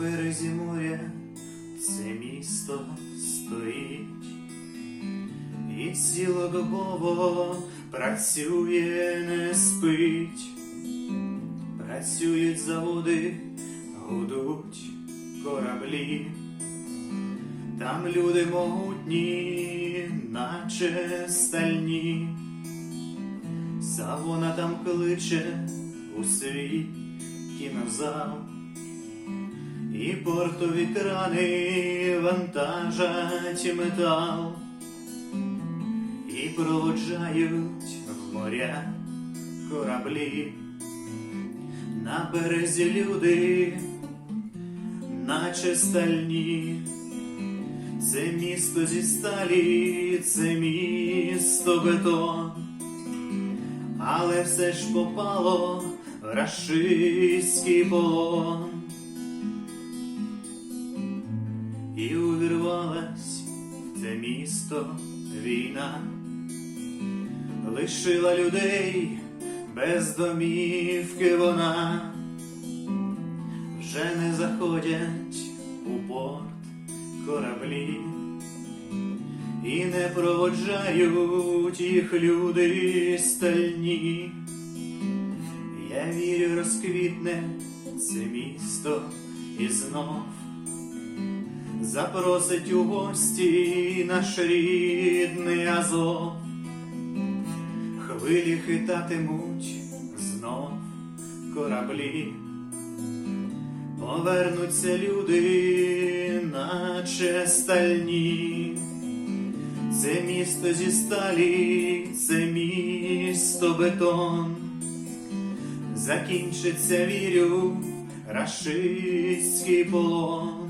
березі моря це місто стоїть, і цілодобово працює, не спить, працюють заводи, гудуть кораблі, там люди могутні, наче стальні. Савона там кличе у свій кінозал, і портові крани вантажать метал, і проводжають в моря кораблі, на березі люди, наче стальні. Це місто зі сталі, це місто бетон але все ж попало в рашистський полон. Увірвалась в це місто війна, лишила людей без домівки вона, вже не заходять у порт кораблі. І не проводжають їх люди стальні. Я вірю, розквітне це місто і знов запросить у гості наш рідний Азов. Хвилі хитатимуть знов кораблі, повернуться люди, наче стальні. Це місто зі сталі, це місто бетон. Закінчиться, вірю, рашистський полон.